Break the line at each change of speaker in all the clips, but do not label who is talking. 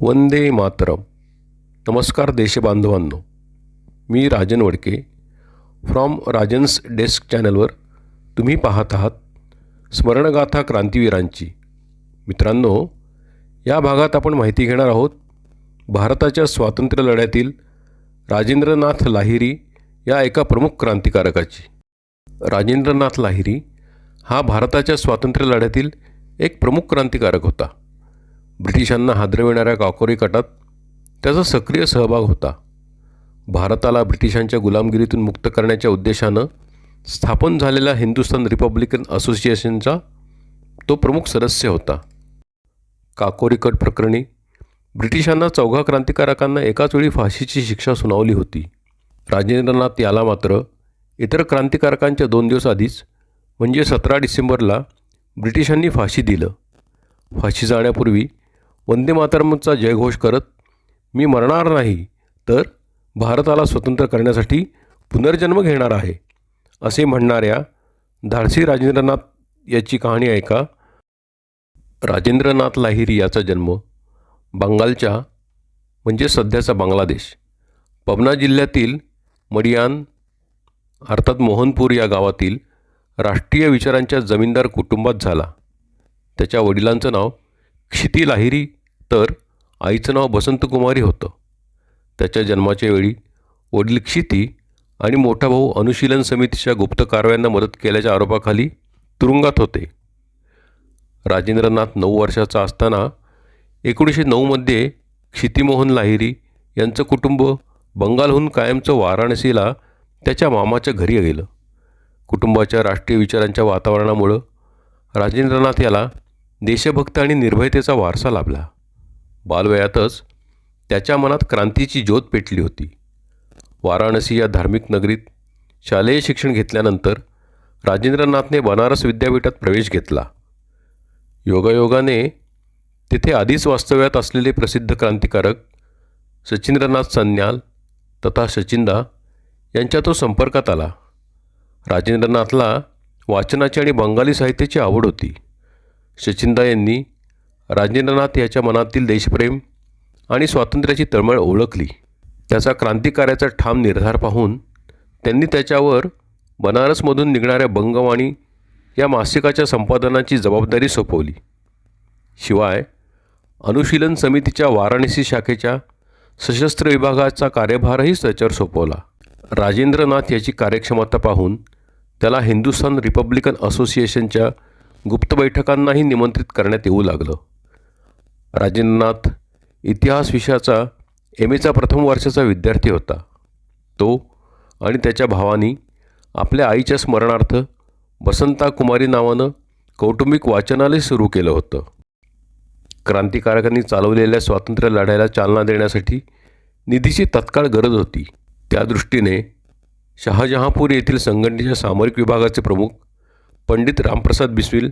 वंदे मातरम. नमस्कार देशबांधवांनो. मी राजन वडके. फ्रॉम राजन्स डेस्क चॅनलवर तुम्ही पाहत आहात स्मरणगाथा क्रांतीवीरांची. मित्रांनो या भागात आपण माहिती घेणार आहोत भारताच्या स्वातंत्र्य लढ्यातील राजेंद्रनाथ लाहिरी या एका प्रमुख क्रांतिकारकाची. राजेंद्रनाथ लाहिरी हा भारताच्या स्वातंत्र्य लढ्यातील एक प्रमुख क्रांतिकारक होता. ब्रिटिशांना हादरविणाऱ्या काकोरी कटात त्याचा सक्रिय सहभाग होता. भारताला ब्रिटिशांच्या गुलामगिरीतून मुक्त करण्याच्या उद्देशानं स्थापन झालेल्या हिंदुस्थान रिपब्लिकन असोसिएशनचा तो प्रमुख सदस्य होता. काकोरी कट प्रकरणी ब्रिटिशांना चौघा क्रांतिकारकांना एकाच वेळी फाशीची शिक्षा सुनावली होती. राजेंद्रनाथ याला मात्र इतर क्रांतिकारकांच्या दोन दिवस आधीच म्हणजे सतरा डिसेंबरला ब्रिटिशांनी फाशी दिलं. फाशी जाण्यापूर्वी वंदे मातरमचा जयघोष करत मी मरणार नाही तर भारताला स्वतंत्र करण्यासाठी पुनर्जन्म घेणार आहे असे म्हणणाऱ्या धाडसी राजेंद्रनाथ याची कहाणी ऐका. राजेंद्रनाथ लाहिरी याचा जन्म बंगालच्या म्हणजे सध्याचा बांगलादेश पबना जिल्ह्यातील मडियान अर्थात मोहनपूर या गावातील राष्ट्रीय विचारांच्या जमीनदार कुटुंबात झाला. त्याच्या वडिलांचं नाव क्षिती लाहिरी तर आईचं नाव बसंतकुमारी होतं. त्याच्या जन्माच्या वेळी वडील क्षिती आणि मोठा भाऊ अनुशीलन समितीच्या गुप्त कारवायांना मदत केल्याच्या आरोपाखाली तुरुंगात होते. राजेंद्रनाथ नऊ वर्षाचा असताना एकोणीसशे नऊमध्ये क्षितिमोहन लाहिरी यांचं कुटुंब बंगालहून कायमचं वाराणसीला त्याच्या मामाच्या घरी गेलं. कुटुंबाच्या राष्ट्रीय विचारांच्या वातावरणामुळं राजेंद्रनाथ याला देशभक्त आणि निर्भयतेचा वारसा लाभला. बालवयातच त्याच्या मनात क्रांतीची ज्योत पेटली होती. वाराणसी या धार्मिक नगरीत शालेय शिक्षण घेतल्यानंतर राजेंद्रनाथने बनारस विद्यापीठात प्रवेश घेतला. योगायोगाने तेथे आधीच वास्तव्यात असलेले प्रसिद्ध क्रांतिकारक सचिंद्रनाथ सन्याल तथा सचिंदा यांच्या तो संपर्कात आला. राजेंद्रनाथला वाचनाची आणि बंगाली साहित्याची आवड होती. सचिंदा यांनी राजेंद्रनाथ याच्या मनातील देशप्रेम आणि स्वातंत्र्याची तळमळ ओळखली. त्याचा क्रांतिकार्याचा ठाम निर्धार पाहून त्यांनी त्याच्यावर बनारसमधून निघणाऱ्या बंगवाणी या मासिकाच्या संपादनाची जबाबदारी सोपवली. शिवाय अनुशीलन समितीच्या वाराणसी शाखेच्या सशस्त्र विभागाचा कार्यभारही त्याच्यावर सोपवला. राजेंद्रनाथ याची कार्यक्षमता पाहून त्याला हिंदुस्थान रिपब्लिकन असोसिएशनच्या गुप्त बैठकांनाही निमंत्रित करण्यात येऊ लागलं. राजेंद्रनाथ इतिहास विषयाचा एम एचा प्रथम वर्षाचा विद्यार्थी होता. तो आणि त्याच्या भावानी आपल्या आईच्या स्मरणार्थ बसंता कुमारी नावानं कौटुंबिक वाचनालय सुरू केलं होतं. क्रांतिकारकांनी चालवलेल्या स्वातंत्र्य लढ्याला चालना देण्यासाठी निधीची तत्काळ गरज होती. त्या दृष्टीने शहाजहापूर येथील संघटनेच्या सामरिक विभागाचे प्रमुख पंडित रामप्रसाद बिस्विल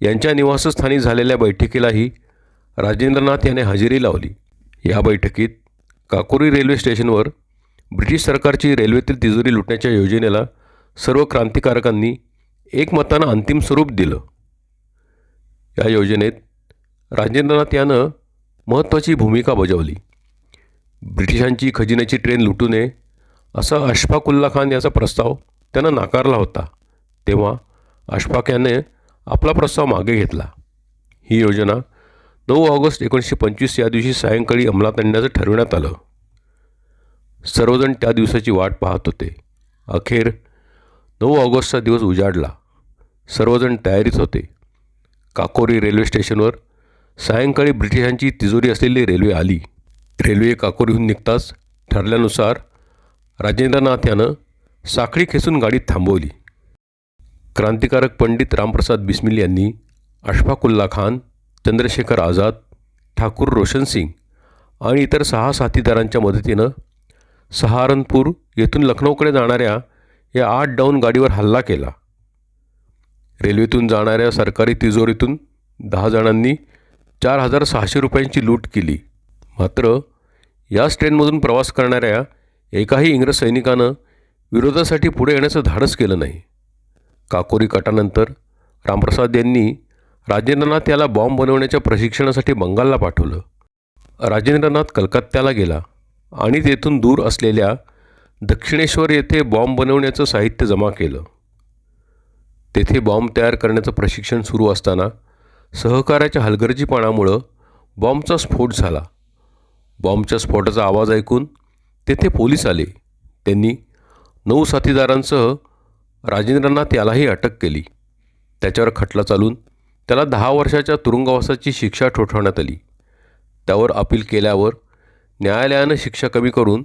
यांच्या निवासस्थानी झालेल्या बैठकीलाही राजेंद्रनाथ याने हजेरी लावली. या बैठकीत काकोरी रेल्वे स्टेशनवर ब्रिटिश सरकारची रेल्वेतील तिजोरी लुटण्याच्या योजनेला सर्व क्रांतिकारकांनी एकमतानं अंतिम स्वरूप दिलं. या योजनेत राजेंद्रनाथ यानं महत्त्वाची भूमिका बजावली. ब्रिटिशांची खजिन्याची ट्रेन लुटू नये असा अशफाकुल्ला खान याचा प्रस्ताव त्यानं नाकारला होता. तेव्हा अशफाक याने आपला प्रस्ताव मागे घेतला. ही योजना नऊ ऑगस्ट एकोणीसशे पंचवीस या दिवशी सायंकाळी अंमलात आणण्याचं ठरवण्यात आलं. सर्वजण त्या दिवसाची वाट पाहत होते. अखेर नऊ ऑगस्टचा दिवस उजाडला. सर्वजण तयारीत होते. काकोरी रेल्वे स्टेशनवर सायंकाळी ब्रिटिशांची तिजोरी असलेली रेल्वे आली. रेल्वे काकोरीहून निघताच ठरल्यानुसार राजेंद्रनाथ यानं साखळी खेचून गाडीत थांबवली. क्रांतिकारक पंडित रामप्रसाद बिस्मिल यांनी अशफाकुल्ला खान चंद्रशेखर आझाद ठाकूर रोशन सिंग आणि इतर सहा साथीदारांच्या मदतीनं सहारनपूर येथून लखनौकडे जाणाऱ्या या आठ डाऊन गाडीवर हल्ला केला. रेल्वेतून जाणाऱ्या सरकारी तिजोरीतून दहा जणांनी चार हजार सहाशे रुपयांची लूट केली. मात्र याच ट्रेनमधून प्रवास करणाऱ्या एकाही इंग्रज सैनिकानं विरोधासाठी पुढे येण्याचं धाडस केलं नाही. काकोरी कटानंतर रामप्रसाद यांनी राजेंद्रनाथ याला बॉम्ब बनवण्याच्या प्रशिक्षणासाठी बंगालला पाठवलं. राजेंद्रनाथ कलकत्त्याला गेला आणि तेथून दूर असलेल्या दक्षिणेश्वर येथे बॉम्ब बनवण्याचं साहित्य जमा केलं. तेथे बॉम्ब तयार करण्याचं प्रशिक्षण सुरू असताना सहकाऱ्याच्या हलगर्जीपणामुळं बॉम्बचा स्फोट झाला. बॉम्बच्या स्फोटाचा आवाज ऐकून तेथे पोलीस आले. त्यांनी नऊ साथीदारांसह राजेंद्रनाथ यालाही अटक केली. त्याच्यावर खटला चालून त्याला दहा वर्षाच्या तुरुंगवासाची शिक्षा ठोठवण्यात आली. त्यावर अपील केल्यावर न्यायालयानं शिक्षा कमी करून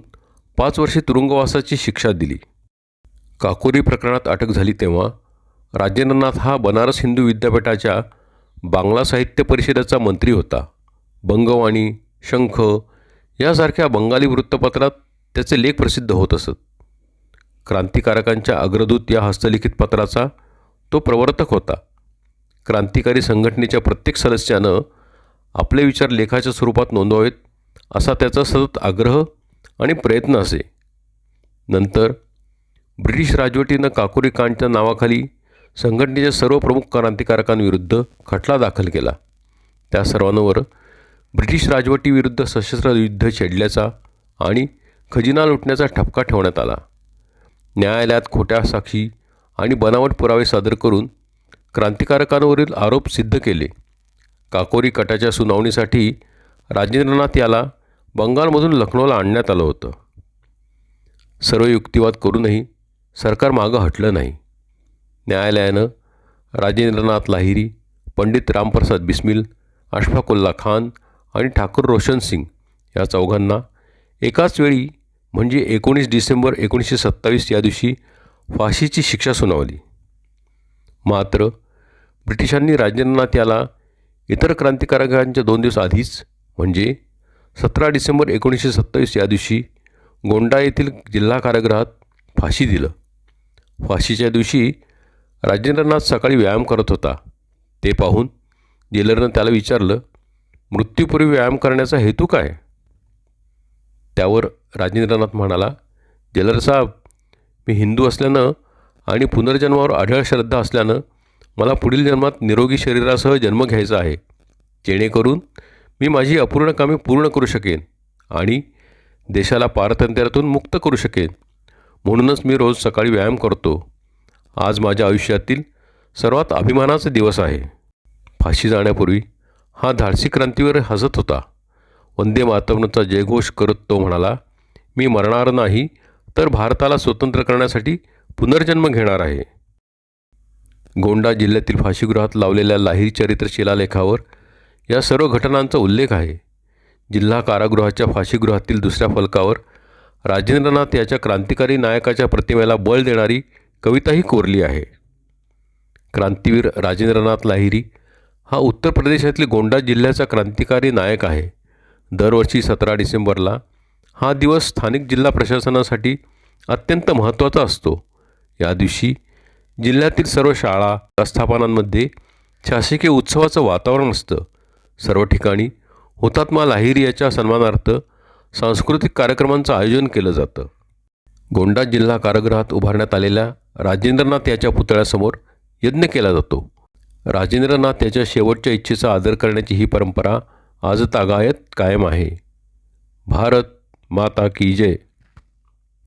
पाच वर्षे तुरुंगवासाची शिक्षा दिली. काकोरी प्रकरणात अटक झाली तेव्हा राजेंद्रनाथ हा बनारस हिंदू विद्यापीठाच्या बांगला साहित्य परिषदेचा मंत्री होता. बंगवाणी शंख यासारख्या बंगाली वृत्तपत्रात त्याचे लेख प्रसिद्ध होत असत. क्रांतिकारकांच्या अग्रदूत या हस्तलिखित पत्राचा तो प्रवर्तक होता. क्रांतिकारी संघटनेच्या प्रत्येक सदस्यानं आपले विचार लेखाच्या स्वरूपात नोंदवावेत असा त्याचा सतत आग्रह आणि प्रयत्न असे. नंतर ब्रिटिश राजवटीनं काकोरी कांडच्या नावाखाली संघटनेच्या सर्व प्रमुख क्रांतिकारकांविरुद्ध खटला दाखल केला. त्या सर्वांवर ब्रिटिश राजवटीविरुद्ध सशस्त्र युद्ध छेडल्याचा आणि खजिना लुटण्याचा ठपका ठेवण्यात आला. न्यायालयात खोट्या साक्षी आणि बनावट पुरावे सादर करून क्रांतिकारकांवरील आरोप सिद्ध केले. काकोरी कटाच्या सुनावणीसाठी राजेंद्रनाथ याला बंगालमधून लखनौला आणण्यात आलं होतं. सर्व युक्तिवाद करूनही सरकार मागं हटलं नाही. न्यायालयानं राजेंद्रनाथ लाहिरी पंडित रामप्रसाद बिस्मिल अशफाकुल्ला खान आणि ठाकूर रोशन सिंग या चौघांना एकाच वेळी म्हणजे एकोणीस डिसेंबर एकोणीसशे सत्तावीस या दिवशी फाशीची शिक्षा सुनावली. मात्र ब्रिटिशांनी राजेंद्रनाथ याला इतर क्रांतिकारकांच्या दोन दिवस आधीच म्हणजे सतरा डिसेंबर एकोणीसशे सत्तावीस या दिवशी गोंडा येथील जिल्हा कारागृहात फाशी दिलं. फाशीच्या दिवशी राजेंद्रनाथ सकाळी व्यायाम करत होता. ते पाहून जेलरनं त्याला विचारलं मृत्यूपूर्वी व्यायाम करण्याचा हेतू काय? त्यावर राजेंद्रनाथ म्हणाला जेलर साहेब मी हिंदू असल्यानं आणि पुनर्जन्मावर आढळ श्रद्धा असल्यानं मला पुढील जन्मात निरोगी शरीरासह जन्म घ्यायचा आहे. जेणेकरून मी माझी अपूर्ण कामे पूर्ण करू शकेन आणि देशाला पारतंत्र्यातून मुक्त करू शकेन. म्हणूनच मी रोज सकाळी व्यायाम करतो. आज माझ्या आयुष्यातील सर्वात अभिमानाचा दिवस आहे. फाशी जाण्यापूर्वी हा धाडसी क्रांतीवर हसत होता. वंदे मातरमचा जयघोष करत तो म्हणाला मी मरणार नाही तर भारताला स्वतंत्र करण्यासाठी पुनर्जन्म घेणार आहे. गोंडा जिल्ह्यातील फाशीगृहात लावलेल्या लाहिरी चरित्र शिलालेखावर या सर्व घटनांचा उल्लेख आहे. जिल्हा कारागृहाच्या फाशीगृहातील दुसऱ्या फलकावर राजेंद्रनाथ याच्या क्रांतिकारी नायकाच्या प्रतिमेला बळ देणारी कविताही कोरली आहे. क्रांतीवीर राजेंद्रनाथ लाहिरी हा उत्तर प्रदेशातील गोंडा जिल्ह्याचा क्रांतिकारी नायक आहे. दरवर्षी सतरा डिसेंबरला हा दिवस स्थानिक जिल्हा प्रशासनासाठी अत्यंत महत्त्वाचा असतो. या दिवशी जिल्ह्यातील सर्व शाळा आस्थापनांमध्ये शासकीय उत्सवाचं वातावरण असतं. सर्व ठिकाणी हुतात्मा लाहिरी याच्या सन्मानार्थ सांस्कृतिक कार्यक्रमांचं आयोजन केलं जातं. गोंडा जिल्हा कारागृहात उभारण्यात आलेल्या राजेंद्रनाथ याच्या पुतळ्यासमोर यज्ञ केला जातो. राजेंद्रनाथ याच्या शेवटच्या इच्छेचा आदर करण्याची ही परंपरा आज तागायत कायम आहे. भारत माता की जय.